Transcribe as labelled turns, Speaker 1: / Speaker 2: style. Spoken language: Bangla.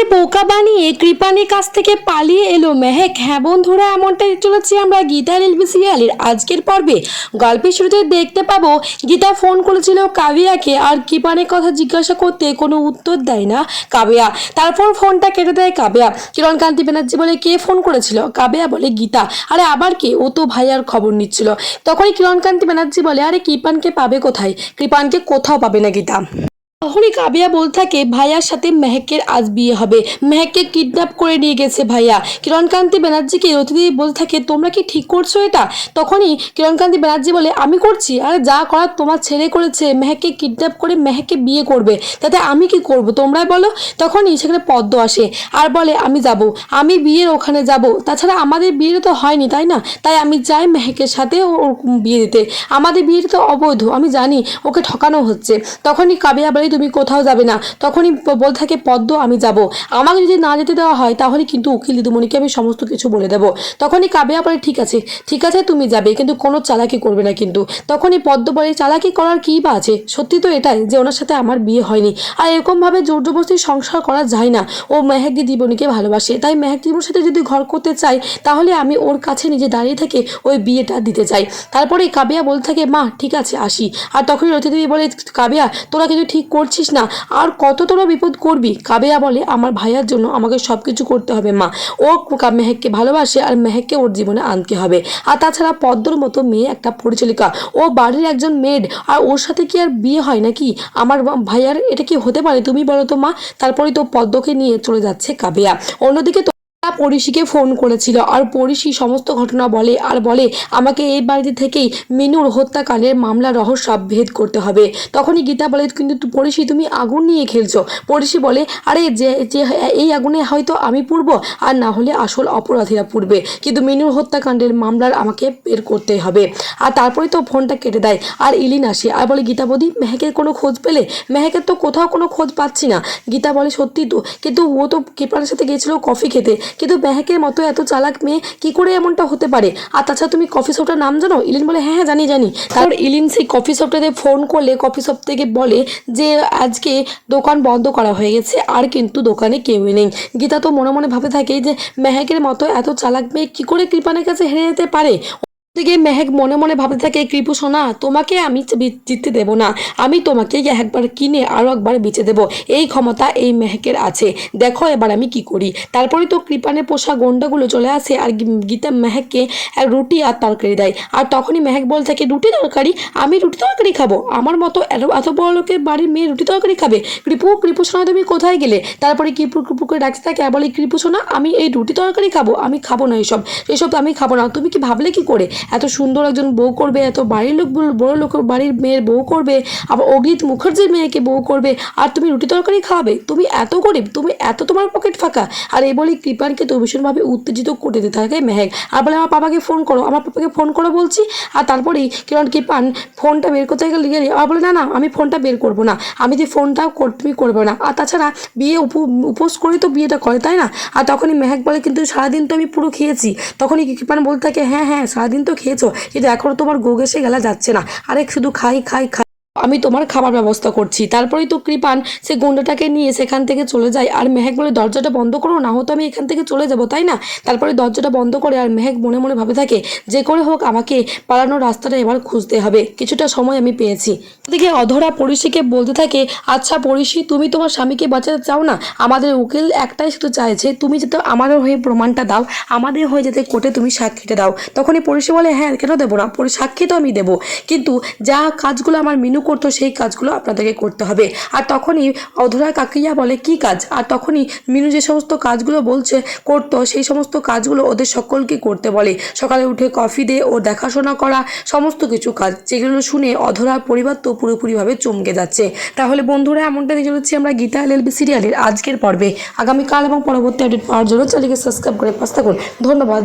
Speaker 1: কৃপানকে বোকা বানিয়ে কৃপানের কাছ থেকে পালিয়ে এলো মেহেক। হ্যাঁ বন্ধুরা, এমনটাই চলেছি আমরা গীতার এলবি সিরিয়ালের আজকের পর্বে। গল্পের শুরুতে দেখতে পাবো, গীতা ফোন করেছিল কাবিয়াকে আর কৃপানের কথা জিজ্ঞাসা করতে কোনো উত্তর দেয় না কাবিয়া তারপর ফোনটা কেটে দেয় কাবিয়া কিরণকান্তি ব্যানার্জি বলে, কে ফোন করেছিল? কাবিয়া বলে, গীতা। আরে, আবার কে? ও তো ভাইয়ার খবর নিচ্ছিল। তখনই কিরণকান্তি ব্যানার্জি বলে, আরে, কৃপানকে পাবে কোথায়? কৃপানকে কোথাও পাবে না গীতা। তখনই কাবিয়া বলতে থাকে, ভাইয়ার সাথে মেহেকের আজ বিয়ে হবে। মেহেককে কিডন্যাপ করে নিয়ে গেছে ভাইয়া। কিরণকান্তি ব্যানার্জিকে রতিদি বলতে থাকে, তোমরা কি ঠিক করছ এটা? তখনই কিরণকান্তি ব্যানার্জি বলে, আমি করছি। আর যা করার তোমার ছেলে করেছে। মেহেককে কিডন্যাপ করে মেহেককে বিয়ে করবে। তাতে আমি কি করব? তোমরাই বলো। তখনই সেখানে পদ্ম আসে। আর বলে, আমি যাব। আমি বিয়ের ওখানে যাব। তাছাড়া আমাদের বিয়ে তো হয়নি, তাই না? তাই আমি যাই মেহেকের সাথে ওর বিয়ে দিতে। আমাদের বিয়েটা তো অবৈধ। আমি জানি ওকে ঠকানো হচ্ছে। তখনই কাবিয়া বলে তুমি কোথাও যাবে না। তখনই ব- বলতে থাকে, পদ্ম, আমি যাব। আমাকে যদি না যেতে দেওয়া হয়, তাহলে কিন্তু উকিল দিদিমণিকে আমি সমস্ত কিছু বলে দেবো। তখনই কাবিয়া বলে, ঠিক আছে ঠিক আছে, তুমি যাবে, কিন্তু কোনো চালাকি করবে না কিন্তু। তখনই পদ্ম বলে, চালাকি করার কী বা আছে? সত্যি তো এটাই যে ওনার সাথে আমার বিয়ে হয়নি। আর এরকমভাবে জোর জবরদস্তি সংসার করা যায় না। ও মেহেক দিদিমণিকে ভালোবাসে। তাই মেহেক দিদিমণির সাথে যদি ঘর করতে চাই, তাহলে আমি ওর কাছে নিজে দাঁড়িয়ে থেকে ওই বিয়েটা দিতে চাই। তারপরে কাবিয়া বলতে থাকে, মা, ঠিক আছে, আসি। আর তখনই রতিদেবী বলে, কাবিয়া, তোরা কিন্তু ঠিক করছিস না? আর কত তোরা বিপদ করবি? কাবেয়া বলে, আমার ভাইয়ার জন্য আমাকে সব কিছু করতে হবে, মা। ও মেহেককে ভালোবাসে আর মেহেককে ওর জীবনে আনতে হবে। আর তাছাড়া পদ্মর মতো মেয়ে একটা পরিচালিকা। ও বাড়ির একজন মেড। আর ওর সাথে কি আর বিয়ে হয় নাকি? আমার ভাইয়ার এটা কি হতে পারে? তুমি বলো তো, মা। তারপরে তো পদ্মকে নিয়ে চলে যাচ্ছে কাবেয়া। অন্যদিকে পরিশিকে ফোন করেছিল। আর পরিশি সমস্ত ঘটনা বলে, আর বলে, আমাকে এই বাড়িতে থেকেই মিনুর হত্যাকাণ্ডের মামলা, রহস্য ভেদ করতে হবে। তখনই গীতা বলে, কিন্তু পরিশি তুমি আগুন নিয়ে খেলছো। পরিশি বলে, আরে, যে যে, এই আগুনে হয়তো আমি পুড়ব, আর না হলে আসল অপরাধীরা পুড়বে। কিন্তু মিনুর হত্যাকাণ্ডের মামলার আমাকে বের করতে হবে। আর তারপরে তো ফোনটা কেটে দেয়। আর ইলিন আসে, আর বলে, গীতা বৌদি, মেহেকের কোনো খোঁজ পেলে? মেহেকের তো কোথাও কোনো খোঁজ পাচ্ছি না। গীতা বলে, সত্যি তো, কিন্তু ও তো কৃপার সাথে গিয়েছিল কফি খেতে। কিন্তু মেহেকের মতো এত চালাক মেয়ে, কি করে এমনটা হতে পারে? আর তাছাড়া তুমি কফি শপটার নাম জানো? ইলিন বলে হ্যাঁ হ্যাঁ জানি জানি। তারপর ইলিন সেই কফি শপটাতে ফোন করলে কফি শপ থেকে বলে যে, আজকে দোকান বন্ধ করা হয়ে গেছে, আর কিন্তু দোকানে কেউ নেই। গীতা তো মনে মনে ভাবে থাকে যে মেহেকের মতো এত চালাক মেয়ে কী করে কৃপানের কাছে হেরে যেতে পারে? দিকে মেহেক মনে মনে ভাবতে থাকে, কৃপু সোনা, তোমাকে আমি জিততে দেব না। আমি তোমাকে একবার কিনে আরও একবার বেচে দেব। এই ক্ষমতা এই মেহেকের আছে। দেখো এবার আমি কি করি। তারপরে তো কৃপানের পোষা গন্ডাগুলো চলে আসে আর গীতা মেহেককে রুটি আর তরকারি দেয়। আর তখনই মেহেক বল থাকে, রুটি তরকারি? আমি রুটি তরকারি খাব? আমার মতো এত এত বড় লোকের বাড়ির মেয়ে রুটি তরকারি খাবে? কৃপু কৃপু সোনা, তুমি কোথায় গেলে? তারপরে কৃপু কৃপুকে ডাকতে থাকে আর বলে, কৃপু সোনা, আমি এই রুটি তরকারি খাব। আমি খাব না এইসব এসব আমি খাব না। তুমি কি ভাবলে কি করে? এত সুন্দর একজন বউ করবে, এত বাড়ির লোক বড় লোক, বাড়ির মেয়ের বউ করবে, আবার অগ্রিত মুখার্জির মেয়েকে বউ করবে, আর তুমি রুটি তরকারি খাওয়াবে তুমি এত গরিব, তুমি এত তোমার পকেট ফাঁকা। আর এই বলে কৃপানকে তো ভীষণভাবে উত্তেজিত করে দিতে থাকে মেহেক। আর বলে, আমার বাবাকে ফোন করো, আমার পাপাকে ফোন করো বলছি। আর তারপরেই কিরণ, কৃপান ফোনটা বের করতে গেলে গেলে আর বলে, না না, আমি ফোনটা বের করব না। আমি যে ফোনটা তুমি করবে না। আর তাছাড়া বিয়ে উপ- উপোস করে তো বিয়েটা করে, তাই না? আর তখনই মেহেক বলে, কিন্তু সারাদিন তো আমি পুরো খেয়েছি। তখনই কৃপান বলতে থাকে হ্যাঁ হ্যাঁ সারাদিন তো খেয়েছো কিন্তু এখনও তোমার গোগেসে গেলা যাচ্ছে না। আরেক শুধু খাই খাই খাই। আমি তোমার খাবার ব্যবস্থা করছি। তারপরেই তো কৃপান, সে গুন্ডাটাকে নিয়ে সেখান থেকে চলে যায়। আর মেহেক বলে, দরজাটা বন্ধ করো, না হতো আমি এখান থেকে চলে যাব, তাই না? তারপরে দরজাটা বন্ধ করে আর মেহেক মনে মনে ভাবে থাকে, যে করে হোক, আমাকে পালানোর রাস্তাটা এবার খুঁজতে হবে। কিছুটা সময় আমি পেয়েছি। ওদিকে অধরা পড়িশিকে বলতে থাকে আচ্ছা পড়িশি তুমি তোমার স্বামীকে বাঁচাতে চাও না? আমাদের উকিল একটাই শুধু চাইছে, তুমি যাতে আমাদের হয়ে প্রমাণটা দাও, আমাদের হয়ে যাতে কোর্টে তুমি সাক্ষীটা দাও। তখনই পড়িশি বলে হ্যাঁ কেন দেবো না? সাক্ষী তো আমি দেবো। কিন্তু যা কাজগুলো আমার মিনু করতো সেই কাজগুলো আপনাদেরকে করতে হবে। আর তখনই অধরা কাকিয়া বলে, কি কাজ? আর তখনই মিনু যে সমস্ত কাজগুলো বলছে, করতো, সেই সমস্ত কাজগুলো ওদের সকলকে করতে বলে। সকালে উঠে কফি দিয়ে ও দেখাশোনা করা, সমস্ত কিছু কাজ। যেগুলো শুনে অধরার পরিবার তো পুরোপুরিভাবে চমকে যাচ্ছে। তাহলে বন্ধুরা এমনটা দেখে চলেছি আমরা গীতা এলএলবি সিরিয়ালের আজকের পর্বে। আগামীকাল এবং পরবর্তী আপডেট পাওয়ার জন্য চ্যানেলকে সাবস্ক্রাইব করে পাশ থাকুন। ধন্যবাদ।